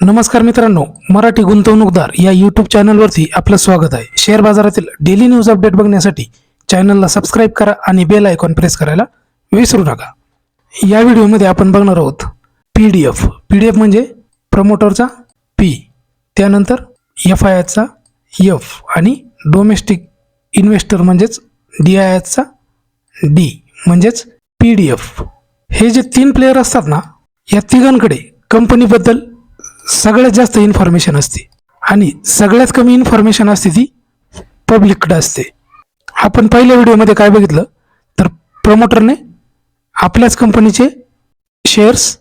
नमस्कार मित्रांनो मराठी गुंतवणूकदार या यूट्यूब चॅनलवरती आपलं स्वागत आहे. शेअर बाजारातील डेली न्यूज अपडेट बघण्यासाठी चॅनलला सबस्क्राईब करा आणि बेल आयकॉन प्रेस करायला विसरू नका. या व्हिडिओमध्ये आपण बघणार आहोत P D F P D F म्हणजे प्रमोटरचा पी त्यानंतर एफ आय एचचा एफ आणि डोमेस्टिक इन्व्हेस्टर म्हणजेच डी आय एचचा डी म्हणजेच पी डी एफ हे जे तीन प्लेयर असतात ना या तिघांकडे कंपनीबद्दल सगळ्यात जास्त इन्फॉर्मेशन असते. आणि सगळ्यात कमी इन्फॉर्मेशन असते ती पब्लिककडे असते. आपण पहिल्या व्हिडिओमध्ये काय बघितलं? तर प्रमोटरने आपल्याच कंपनीचे शेअर्स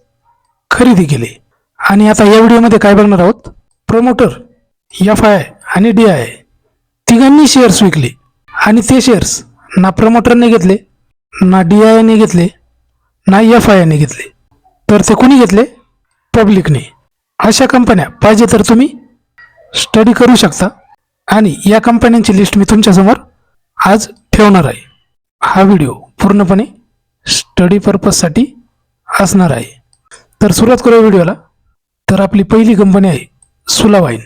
खरेदी केले. आणि आता या व्हिडिओमध्ये काय बघणार आहोत? प्रमोटर एफ आय आणि डी आय तिघांनी शेअर्स विकले. आणि ते शेअर्स ना प्रमोटरने घेतले ना डी आयने घेतले ना एफ आयने घेतले. तर ते कोणी घेतले? पब्लिकने अशा कंपन्या पाहिजे तर तुम्ही स्टडी करू शकता. आणि या कंपन्यांची लिस्ट मी तुमच्यासमोर आज ठेवणार आहे. हा व्हिडिओ पूर्णपणे स्टडी पर्पजसाठी असणार आहे. तर सुरुवात करूया व्हिडिओला तर आपली पहिली कंपनी आहे सुलावाईन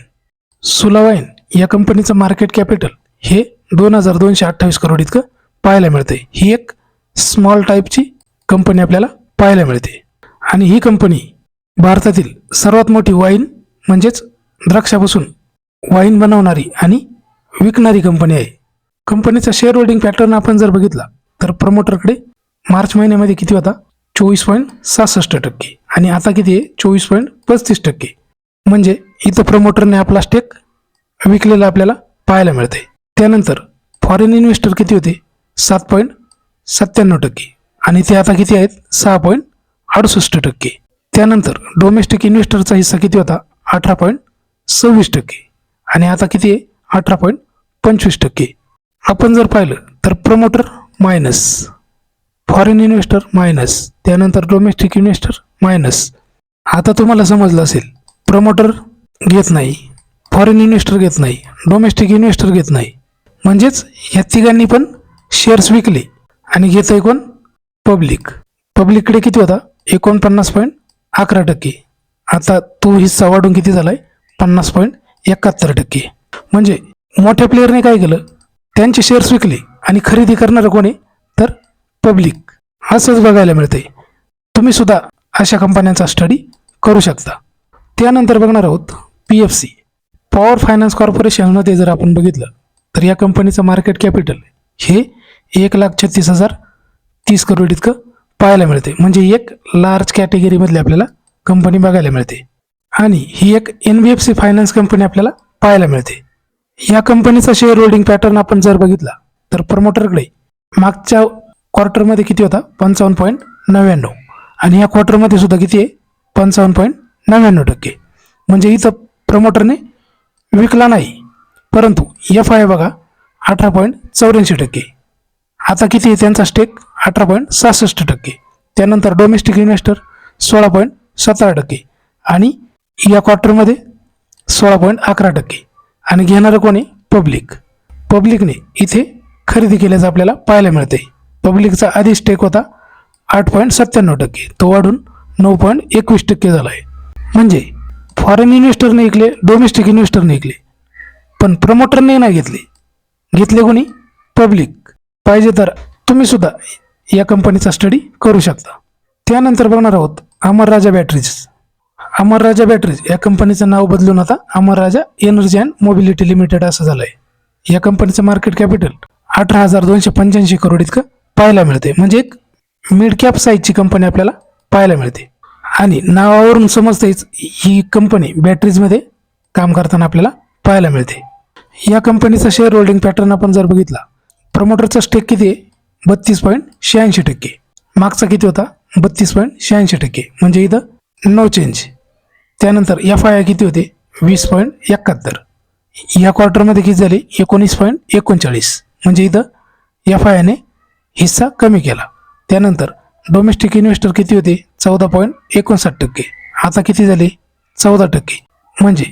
सुलावाईन या कंपनीचं मार्केट कॅपिटल हे दोन हजार दोनशे अठ्ठावीस करोड इतकं पाहायला मिळते ही एक स्मॉल टाईपची कंपनी आपल्याला पाहायला मिळते. आणि ही कंपनी भारतातील सर्वात मोठी वाईन म्हणजेच द्राक्षापासून वाईन बनवणारी आणि विकणारी कंपनी आहे. कंपनीचा शेअर होल्डिंग पॅटर्न आपण जर बघितला तर प्रमोटरकडे मार्च महिन्यामध्ये किती होता? चोवीस पॉईंट सहासष्ट टक्के. आणि आता किती आहे? चोवीस पॉईंट पस्तीस टक्के. म्हणजे इथं प्रमोटरने आपला स्टेक विकलेला आपल्याला पाहायला मिळते त्यानंतर फॉरेन इन्व्हेस्टर किती होते? सात पॉईंट सत्त्याण्णव टक्के. आणि ते आता किती आहेत? सहा पॉईंट अडुसष्ट टक्के. त्यानंतर डोमेस्टिक इन्व्हेस्टरचा हिस्सा किती होता? अठरा पॉईंट सव्वीस टक्के. आणि आता किती आहे? अठरा पॉईंट पंचवीस टक्के. आपण जर पाहिलं तर promoter minus foreign investor minus त्यानंतर डोमेस्टिक इन्व्हेस्टर मायनस आता तुम्हाला समजलं असेल प्रमोटर घेत नाही फॉरेन इन्व्हेस्टर घेत नाही डोमेस्टिक इन्व्हेस्टर घेत नाही. म्हणजेच या तिघांनी पण शेअर्स विकले. आणि घेत आहे कोण पब्लिक पब्लिककडे किती होता? एकोणपन्नास पॉईंट अकरा टक्के. आता तो हिस्सा वाढून किती झाला आहे पन्नास पॉईंट एकाहत्तर टक्के. म्हणजे मोठ्या प्लेअरने काय केलं? त्यांचे शेअर्स विकले आणि खरेदी करणारं कोणी तर पब्लिक असंच बघायला मिळतंय. तुम्ही सुद्धा अशा कंपन्यांचा स्टडी करू शकता. त्यानंतर बघणार आहोत P F C power finance कॉर्पोरेशनमध्ये जर आपण बघितलं तर या कंपनीचं मार्केट कॅपिटल हे एक लाख छत्तीस हजार तीस करोड इतकं पाहायला मिळते. म्हणजे एक लार्ज कॅटेगरीमधली आपल्याला कंपनी बघायला मिळते. आणि ही एक N B F C finance company आपल्याला पाहायला मिळते. या कंपनीचा शेअर होल्डिंग पॅटर्न आपण जर बघितला तर प्रमोटरकडे मागच्या क्वार्टरमध्ये किती होता? पंचावन्न पॉईंट नव्याण्णव. आणि या क्वार्टरमध्ये सुद्धा किती आहे? पंचावन्न पॉईंट नव्याण्णव टक्के. म्हणजे इथं प्रमोटरने विकला नाही. परंतु एफ आय बघा अठरा पॉईंट चौऱ्याऐंशी टक्के. आता किती आहे त्यांचा स्टेक अठरा पॉईंट सहासष्ट टक्के. त्यानंतर डोमेस्टिक इन्व्हेस्टर सोळा पॉईंट सतरा टक्के. आणि या क्वार्टरमध्ये सोळा पॉईंट अकरा टक्के. आणि घेणारं कोणी पब्लिक पब्लिकने इथे खरेदी केल्याचं आपल्याला पाहायला मिळते पब्लिकचा आधी स्टेक होता आठ पॉईंट सत्त्याण्णव टक्के. तो वाढून नऊ पॉईंट एकवीस टक्के झाला आहे म्हणजे फॉरेन इन्व्हेस्टरने ऐकले डोमेस्टिक इन्व्हेस्टरने ऐकले पण प्रमोटरने नाही घेतले. घेतले कोणी? पब्लिक पाहिजे तर तुम्ही सुद्धा या कंपनीचा स्टडी करू शकता. त्यानंतर बघणार आहोत अमर राजा बॅटरीज अमर राजा बॅटरीज या कंपनीचं नाव बदलून आता Amara Raja energy and mobility limited असं झालं आहे या कंपनीचं मार्केट कॅपिटल अठरा हजार दोनशे पंच्याऐंशी करोड इतकं पाहायला मिळते म्हणजे एक मिड कॅप साईजची कंपनी आपल्याला पाहायला मिळते. आणि नावावरून समजतेच ही कंपनी बॅटरीजमध्ये काम करताना आपल्याला पाहायला मिळते. या कंपनीचा शेअर होल्डिंग पॅटर्न आपण जर बघितला प्रमोटरचा स्टेक किती आहे? बत्तीस पॉईंट शहाऐंशी टक्के. मागचा किती होता? बत्तीस पॉईंट शहाऐंशी टक्के. म्हणजे इथं नो चेंज त्यानंतर एफ आय आय किती होते? वीस पॉईंट एकाहत्तर. या क्वार्टरमध्ये किती झाले? एकोणीस पॉईंट एकोणचाळीस. म्हणजे इथं एफ आय आयने हिस्सा कमी केला. त्यानंतर डोमेस्टिक इन्व्हेस्टर किती होते? चौदा पॉईंट एकोणसाठ टक्के. आता किती झाले? चौदा टक्के. म्हणजे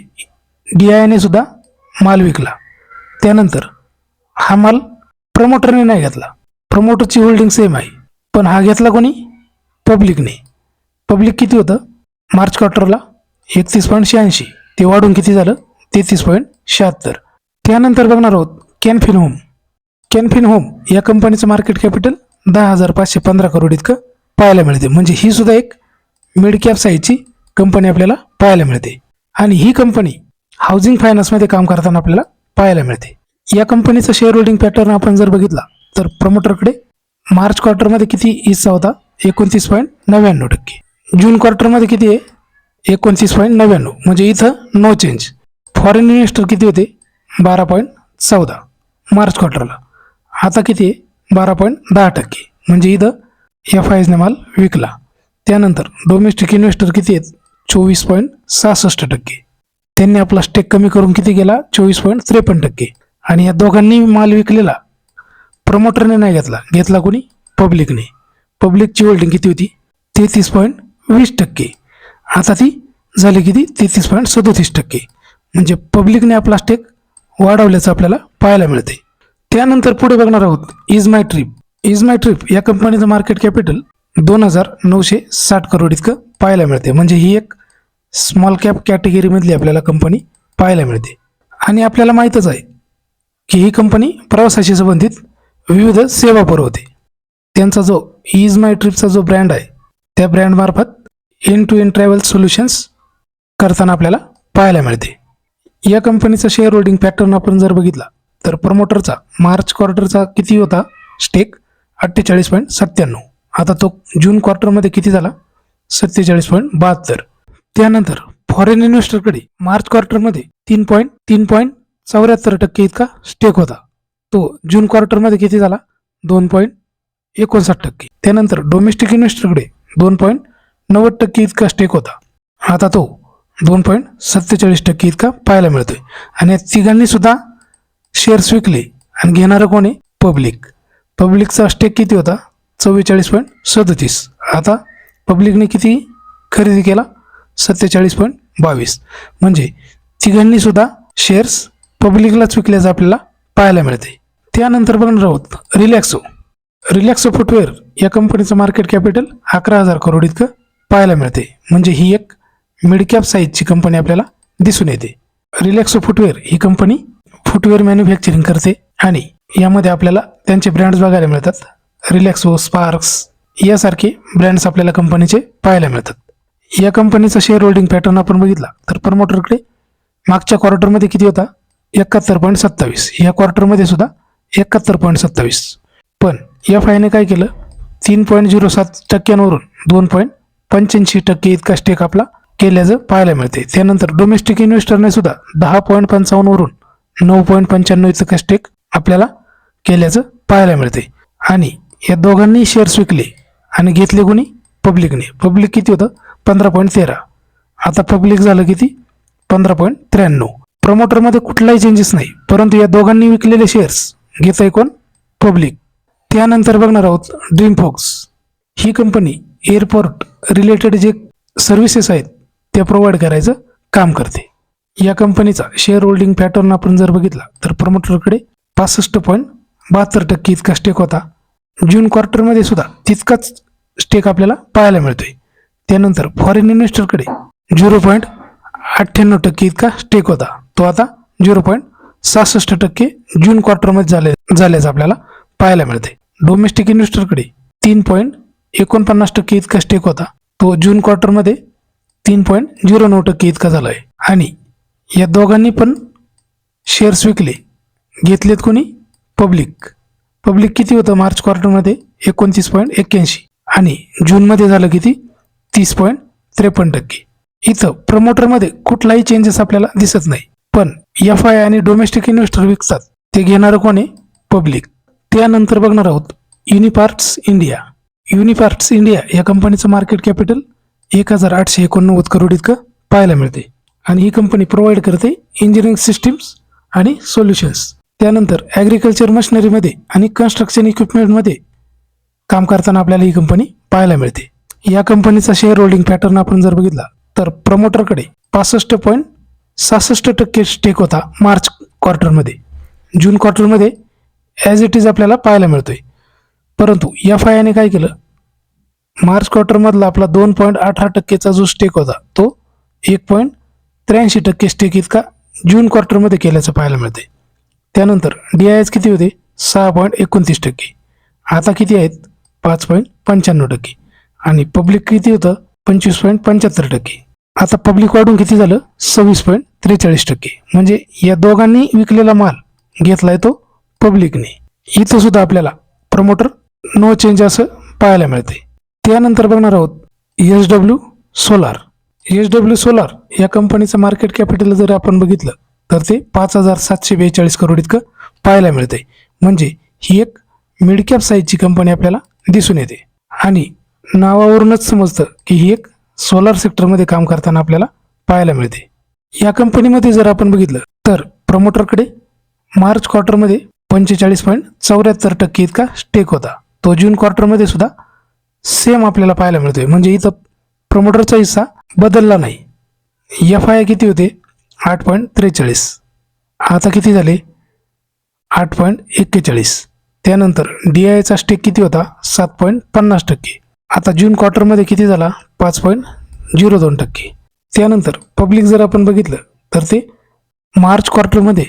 डी आय आयने सुद्धा माल विकला. त्यानंतर हा माल प्रमोटरने नाही घेतला. प्रमोटरची होल्डिंग सेम आहे. पण हा घेतला कोणी? पब्लिकने पब्लिक किती होतं? मार्च क्वार्टरला एकतीस पॉईंट शहाऐंशी. ते वाढून किती झालं? तेहतीस पॉईंट शहात्तर. त्यानंतर बघणार आहोत कॅनफिन होम कॅनफिन होम या कंपनीचं मार्केट कॅपिटल दहा हजार पाचशे पंधरा करोड इतकं पाहायला मिळते. म्हणजे ही सुद्धा एक मिड कॅप साईजची कंपनी आपल्याला पाहायला मिळते. आणि ही कंपनी हाऊसिंग फायनान्समध्ये काम करताना आपल्याला पाहायला मिळते. या कंपनीचं शेअर होल्डिंग पॅटर्न आपण जर बघितला तर प्रमोटरकडे मार्च क्वार्टरमध्ये किती हिस्सा होता? एकोणतीस पॉईंट नव्याण्णव टक्के. जून क्वार्टरमध्ये किती आहे? एकोणतीस पॉईंट नव्याण्णव. म्हणजे इथं नो चेंज फॉरेन इन्व्हेस्टर किती होते? बारा पॉईंट चौदा. मार्च क्वार्टरला आता किती आहे? बारा पॉईंट दहा टक्के. म्हणजे इथं एफ आयजने माल विकला. त्यानंतर डोमेस्टिक इन्व्हेस्टर किती आहेत? चोवीस पॉईंट सहासष्ट टक्के. त्यांनी आपला स्टेक कमी करून किती गेला चोवीस पॉईंट त्रेपन्न टक्के. आणि या दोघांनी माल विकलेला. प्रमोटरने नाही घेतला. घेतला कोणी? पब्लिकने पब्लिकची होल्डिंग किती होती? तेहतीस पॉईंट वीस टक्के. आता ती झाली किती? तेहतीस पॉईंट सदोतीस टक्के. म्हणजे पब्लिकने आपला स्टेक वाढवल्याचं आपल्याला पाहायला मिळते त्यानंतर पुढे बघणार आहोत. Ease My Trip Ease My Trip या कंपनीचं मार्केट कॅपिटल दोन हजार नऊशे साठ करोड इतकं पाहायला मिळते म्हणजे ही एक स्मॉल कॅप कॅटेगरीमधली आपल्याला कंपनी पाहायला मिळते. आणि आपल्याला माहीतच आहे की ही कंपनी प्रवासाशी संबंधित विविध सेवा पुरवते. त्यांचा जो इज माय ट्रिपचा जो ब्रँड आहे त्या ब्रँडमार्फत end to end travel solutions करताना आपल्याला पाहायला मिळते. या कंपनीचा शेअर होल्डिंग पॅटर्न आपण जर बघितला तर प्रमोटरचा मार्च क्वार्टरचा किती होता? स्टेक अठ्ठेचाळीस पॉईंट सत्त्याण्णव. आता तो जून क्वार्टरमध्ये किती झाला? सत्तेचाळीस पॉईंट बहात्तर. त्यानंतर फॉरेन इन्व्हेस्टरकडे मार्च क्वार्टरमध्ये तीन पॉईंट तीन पॉईंट चौऱ्याहत्तर टक्के इतका स्टेक होता. तो जून क्वार्टरमध्ये किती झाला? दोन पॉईंट एकोणसाठ टक्के. त्यानंतर डोमेस्टिक इन्व्हेस्टरकडे दोन पॉईंट नव्वद टक्के इतका स्टेक होता. आता तो दोन पॉईंट सत्तेचाळीस टक्के इतका पाहायला मिळतोय. आणि या तिघांनी सुद्धा शेअर्स विकले आणि घेणारं कोण आहे? पब्लिक पब्लिकचा स्टेक किती होता? चव्वेचाळीस पॉईंट सदतीस. आता पब्लिकने किती खरेदी केला? सत्तेचाळीस पॉईंट बावीस. म्हणजे तिघांनी सुद्धा शेअर्स पब्लिकलाच विकल्याचं आपल्याला पाहायला मिळते. त्यानंतर बघणार आहोत रिलॅक्सो. रिलॅक्सो फुटवेअर या कंपनीचं मार्केट कॅपिटल अकरा हजार करोड इतकं पाहायला मिळते. म्हणजे ही एक मिडकॅप साईजची कंपनी आपल्याला दिसून येते. रिलॅक्सो फुटवेअर ही कंपनी फुटवेअर मॅन्युफॅक्चरिंग करते आणि यामध्ये आपल्याला त्यांचे ब्रँड्स बघायला मिळतात. रिलॅक्सो स्पार्क्स यासारखे ब्रँड्स आपल्याला कंपनीचे पाहायला मिळतात. या कंपनीचा शेअर होल्डिंग पॅटर्न आपण बघितला तर प्रमोटरकडे मागच्या क्वार्टरमध्ये किती होता? एकाहत्तर पॉईंट सत्तावीस. या क्वार्टरमध्ये सुद्धा एकाहत्तर पॉईंट सत्तावीस. पण एफ आयने काय केलं? तीन पॉईंट झिरो सात टक्क्यांवरून दोन पॉईंट पंच्याऐंशी टक्के इतका स्टेक आपला केल्याचं पाहायला मिळते त्यानंतर डोमेस्टिक इन्व्हेस्टरने सुद्धा दहा पॉईंट पंचावन्नवरून नऊ पॉईंट पंच्याण्णव इतका स्टेक आपल्याला केल्याचं पाहायला मिळते आणि या दोघांनी शेअर्स विकले आणि घेतले कोणी? पब्लिकने पब्लिक किती होतं? पंधरा पॉईंट तेरा. आता पब्लिक झालं किती? पंधरा पॉईंट त्र्याण्णव. प्रमोटरमध्ये कुठलाही चेंजेस नाही. परंतु या दोघांनी विकलेले शेअर्स घेत आहे कोण? पब्लिक त्यानंतर बघणार आहोत ड्रीम फोक्स ही कंपनी एअरपोर्ट रिलेटेड जे सर्व्हिसेस आहेत त्या प्रोव्हाइड करायचं काम करते. या कंपनीचा शेअर होल्डिंग पॅटर्न आपण जर बघितला तर प्रमोटरकडे पासष्ट पॉईंट बहात्तर टक्के इतका स्टेक होता. जून क्वार्टरमध्ये सुद्धा तितकाच स्टेक आपल्याला पाहायला मिळतोय. त्यानंतर फॉरेन इन्व्हेस्टरकडे झिरो पॉईंट अठ्ठ्याण्णव टक्के इतका स्टेक होता. तो आता झिरो पॉईंट सहासष्ट टक्के जून क्वार्टरमध्ये झाले झाल्याचं आपल्याला पाहायला मिळते डोमेस्टिक इन्व्हेस्टरकडे तीन पॉईंट एकोणपन्नास टक्के इतका स्टेक होता. तो जून क्वार्टरमध्ये तीन पॉईंट झिरो नऊ टक्के इतका झाला आहे आणि या दोघांनी पण शेअर्स विकले. घेतलेत कोणी? पब्लिक पब्लिक किती होतं? मार्च क्वार्टरमध्ये एकोणतीस पॉईंट एक्क्याऐंशी. आणि जूनमध्ये झालं किती? तीस पॉईंट त्रेपन्न टक्के. इथं प्रमोटरमध्ये कुठलाही चेंजेस आपल्याला दिसत नाही. पण एफ आय आणि डोमेस्टिक इन्व्हेस्टर विकतात. ते घेणारं कोण? आहे पब्लिक त्यानंतर बघणार आहोत युनिपार्ट्स इंडिया युनिपार्ट्स इंडिया या कंपनीचं मार्केट कॅपिटल एक हजार आठशे एकोणनव्वद करोड इतकं पाहायला मिळते आणि ही कंपनी प्रोव्हाइड करते इंजिनिअरिंग सिस्टीम्स आणि सोल्युशन्स त्यानंतर ॲग्रिकल्चर मशिनरीमध्ये आणि कन्स्ट्रक्शन इक्विपमेंटमध्ये काम करताना आपल्याला ही कंपनी पाहायला मिळते. या कंपनीचा शेअर होल्डिंग पॅटर्न आपण जर बघितला तर प्रमोटरकडे पासष्ट पॉईंट सहासष्ट टक्के स्टेक होता मार्च क्वार्टरमध्ये जून क्वार्टरमध्ये ॲज इट इज आपल्याला पाहायला मिळतोय. परंतु एफ आय आयने काय केलं? मार्च क्वार्टरमधला आपला दोन पॉईंट अठरा टक्केचा जो स्टेक होता तो एक पॉईंट त्र्याऐंशी टक्के स्टेक इतका जून क्वार्टरमध्ये केल्याचं पाहायला मिळते त्यानंतर डी आय एस किती होते? सहा पॉईंट एकोणतीस टक्के. आता किती आहेत? पाच पॉईंट पंच्याण्णव टक्के. आणि पब्लिक किती होतं? पंचवीस पॉईंट पंच्याहत्तर टक्के. आता पब्लिक वाढून किती झालं? सव्वीस पॉईंट त्रेचाळीस टक्के. म्हणजे या दोघांनी विकलेला माल घेतलाय तो पब्लिकने इथं सुद्धा आपल्याला प्रमोटर नो चेंज असं पाहायला मिळते त्यानंतर बघणार आहोत H W Solar H W Solar या कंपनीचं मार्केट कॅपिटल जर आपण बघितलं तर ते पाच हजार सातशे बेचाळीस करोड इतकं पाहायला मिळते म्हणजे ही एक मिडकॅप साईजची कंपनी आपल्याला दिसून येते. आणि नावावरूनच समजतं की ही एक सोलार सेक्टरमध्ये काम करताना आपल्याला पाहायला मिळते. या कंपनीमध्ये जर आपण बघितलं तर प्रमोटरकडे मार्च क्वार्टरमध्ये पंचेचाळीस पॉईंट चौऱ्याहत्तर टक्के इतका स्टेक होता. तो जून क्वार्टरमध्ये सुद्धा सेम आपल्याला पाहायला मिळतोय. म्हणजे इथं प्रमोटरचा हिस्सा बदलला नाही. एफ आय किती होते? आठ पॉईंट त्रेचाळीस. आता किती झाले? आठ पॉईंट एक्केचाळीस. त्यानंतर डी आयचा स्टेक किती होता? सात पॉईंट पन्नास टक्के. आता जून क्वार्टरमध्ये किती झाला? पाच पॉईंट झिरो दोन टक्के. त्यानंतर पब्लिक जर आपण बघितलं तर ते मार्च क्वार्टरमध्ये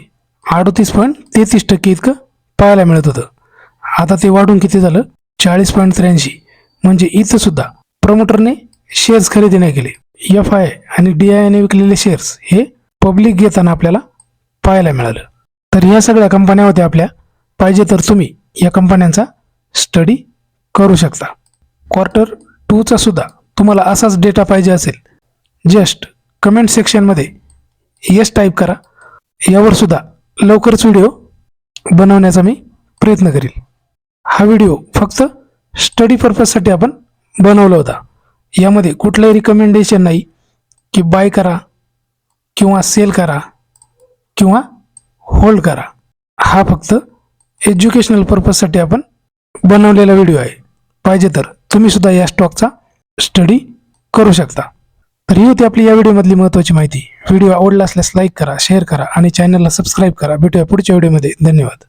अडतीस पॉईंट तेहतीस टक्के इतकं पाहायला मिळत होतं. आता ते वाढून किती झालं? चाळीस पॉईंट त्र्याऐंशी. म्हणजे इथंसुद्धा प्रमोटरने शेअर्स खरेदी नाही केले. एफ आय आणि डी आयने विकलेले शेअर्स हे पब्लिक घेताना आपल्याला पाहायला मिळालं. तर ह्या सगळ्या कंपन्या होत्या आपल्या. पाहिजे तर तुम्ही या कंपन्यांचा स्टडी करू शकता. क्वार्टर टूचा सुद्धा तुम्हाला असाच डेटा पाहिजे असेल. जस्ट कमेंट सेक्शनमध्ये यस टाईप करा. यावर सुद्धा लवकरच व्हिडिओ बनवण्याचा मी प्रयत्न करील. हा व्हिडिओ फक्त स्टडी पर्पजसाठी आपण बनवला होता. यामध्ये कुठलंही रिकमेंडेशन नाही की बाय करा किंवा सेल करा किंवा होल्ड करा. हा फक्त एज्युकेशनल पर्पजसाठी आपण बनवलेला व्हिडिओ आहे. पाहिजे तर तुम्ही सुद्धा या स्टॉकचा स्टडी करू शकता. तर ही होती आपली या व्हिडिओमधली महत्त्वाची माहिती. व्हिडिओ आवडला असल्यास लाईक करा शेअर करा आणि चॅनलला सबस्क्राईब करा. भेटूया पुढच्या व्हिडिओमध्ये. धन्यवाद.